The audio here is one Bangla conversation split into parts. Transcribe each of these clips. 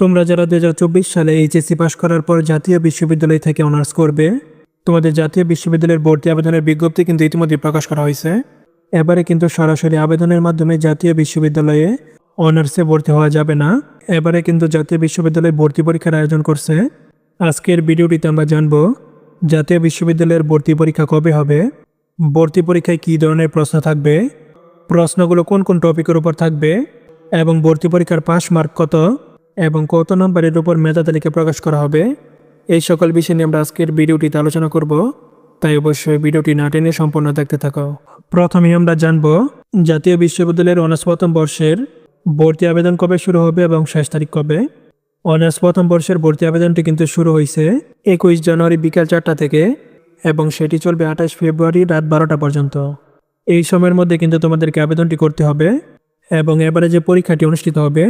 তোমরা যারা দু হাজার চব্বিশ সালে এইচএসসি পাশ করার পর জাতীয় বিশ্ববিদ্যালয় থেকে অনার্স করবে, তোমাদের জাতীয় বিশ্ববিদ্যালয়ের ভর্তি আবেদনের বিজ্ঞপ্তি কিন্তু ইতিমধ্যে প্রকাশ করা হয়েছে। এবারে কিন্তু সরাসরি আবেদনের মাধ্যমে জাতীয় বিশ্ববিদ্যালয়ে অনার্সে ভর্তি হওয়া যাবে না। এবারে কিন্তু জাতীয় বিশ্ববিদ্যালয়ে ভর্তি পরীক্ষার আয়োজন করছে। আজকের ভিডিওটিতে আমরা জানব, জাতীয় বিশ্ববিদ্যালয়ের ভর্তি পরীক্ষা কবে হবে, ভর্তি পরীক্ষায় কী ধরনের প্রশ্ন থাকবে, প্রশ্নগুলো কোন কোন টপিকের উপর থাকবে, এবং ভর্তি পরীক্ষার পাশ মার্ক কত এবং কত নম্বরের উপর মেধা তালিকা প্রকাশ করা হবে, এই সকল বিষয় নিয়ে আমরা আজকের ভিডিওটিতে আলোচনা করব। তাই অবশ্যই ভিডিওটি না টেনে সম্পূর্ণ দেখতে থাকো। প্রথমে আমরা জানব, জাতীয় বিশ্ববিদ্যালয়ের অনার্স প্রথম বর্ষের ভর্তি আবেদন কবে শুরু হবে এবং শেষ তারিখ কবে? অনার্স প্রথম বর্ষের ভর্তি আবেদনটি কিন্তু শুরু হয়েছে একুশ জানুয়ারি বিকাল চারটা থেকে এবং সেটি চলবে আঠাশ ফেব্রুয়ারি রাত বারোটা পর্যন্ত। এই সময়ের মধ্যে কিন্তু তোমাদেরকে আবেদনটি করতে হবে এবং এবারে যে পরীক্ষাটি অনুষ্ঠিত হবে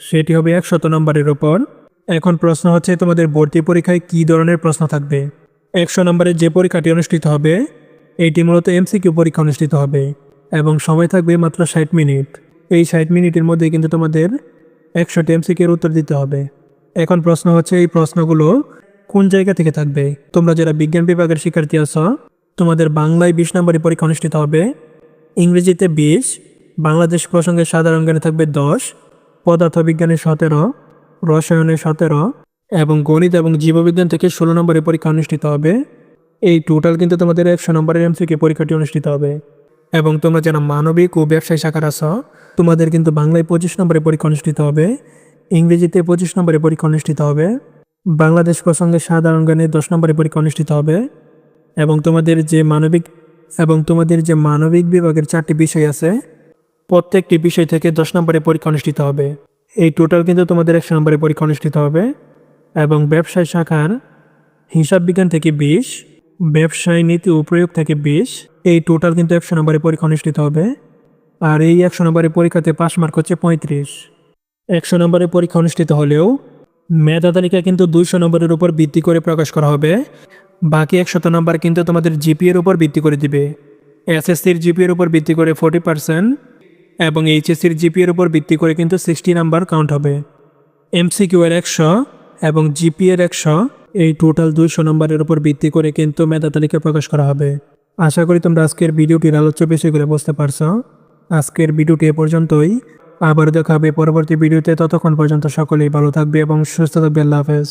সেটি হবে একশত নম্বরের ওপর এখন প্রশ্ন হচ্ছে, তোমাদের ভর্তি পরীক্ষায় কী ধরনের প্রশ্ন থাকবে? একশো নম্বরের যে পরীক্ষাটি অনুষ্ঠিত হবে, এটি মূলত এমসিকিউ পরীক্ষা অনুষ্ঠিত হবে এবং সময় থাকবে মাত্র ষাট মিনিট। এই ষাট মিনিটের মধ্যে কিন্তু তোমাদের একশোটি এমসিকিউর উত্তর দিতে হবে। এখন প্রশ্ন হচ্ছে, এই প্রশ্নগুলো কোন জায়গা থেকে থাকবে? তোমরা যারা বিজ্ঞান বিভাগের শিক্ষার্থী আছো, তোমাদের বাংলায় বিশ নম্বরের পরীক্ষা অনুষ্ঠিত হবে। ইংরেজিতে বিশ, বাংলাদেশ প্রসঙ্গে সাধারণ জ্ঞানে থাকবে দশ পদার্থবিজ্ঞানে সতেরো রসায়নে সতেরো এবং গণিত এবং জীববিজ্ঞান থেকে ষোলো নম্বরের পরীক্ষা অনুষ্ঠিত হবে। এই টোটাল কিন্তু তোমাদের একশো নম্বরের এমসিকে পরীক্ষাটি অনুষ্ঠিত হবে। এবং তোমরা যারা মানবিক ও ব্যবসায়ী শাখার আছো, তোমাদের কিন্তু বাংলায় পঁচিশ নম্বরের পরীক্ষা অনুষ্ঠিত হবে। ইংরেজিতে পঁচিশ নম্বরের পরীক্ষা অনুষ্ঠিত হবে। বাংলাদেশ প্রসঙ্গে সাধারণ জ্ঞানে দশ নম্বরের পরীক্ষা অনুষ্ঠিত হবে। এবং তোমাদের যে মানবিক এবং তোমাদের যে মানবিক বিভাগের চারটি বিষয় আছে প্রত্যেকটি বিষয় থেকে দশ নম্বরের পরীক্ষা অনুষ্ঠিত হবে। এই টোটাল কিন্তু তোমাদের একশো নম্বরের পরীক্ষা অনুষ্ঠিত হবে এবং ব্যবসায় শাখার হিসাব বিজ্ঞান থেকে বিশ, ব্যবসায় নীতি ও প্রয়োগ থেকে বিশ, এই টোটাল কিন্তু একশো নম্বরের পরীক্ষা অনুষ্ঠিত হবে। আর এই একশো নম্বরের পরীক্ষাতে পাস মার্ক হচ্ছে পঁয়ত্রিশ। একশো নম্বরের পরীক্ষা অনুষ্ঠিত হলেও মেধা তালিকা কিন্তু দুইশো নম্বরের উপর ভিত্তি করে প্রকাশ করা হবে। বাকি একশত নম্বর কিন্তু তোমাদের জিপিএর উপর ভিত্তি করে দিবে। এসএসসির জিপিএর উপর ভিত্তি করে ফোর্টি পার্সেন্ট এবং এইচএসসির জিপিএর উপর ভিত্তি করে কিন্তু সিক্সটি নাম্বার কাউন্ট হবে। এমসিকিউ এর একশো এবং জিপিএর একশো এই টোটাল দুইশো নম্বরের উপর ভিত্তি করে কিন্তু মেধা তালিকা প্রকাশ করা হবে। আশা করি তোমরা আজকের ভিডিওটির আলোচ্য বিষয়গুলো বুঝতে পারছ। আজকের ভিডিওটি এ পর্যন্তই। আবার দেখা হবে পরবর্তী ভিডিওতে। ততক্ষণ পর্যন্ত সকলেই ভালো থাকবে এবং সুস্থ থাকবে। আল্লাহ হাফেজ।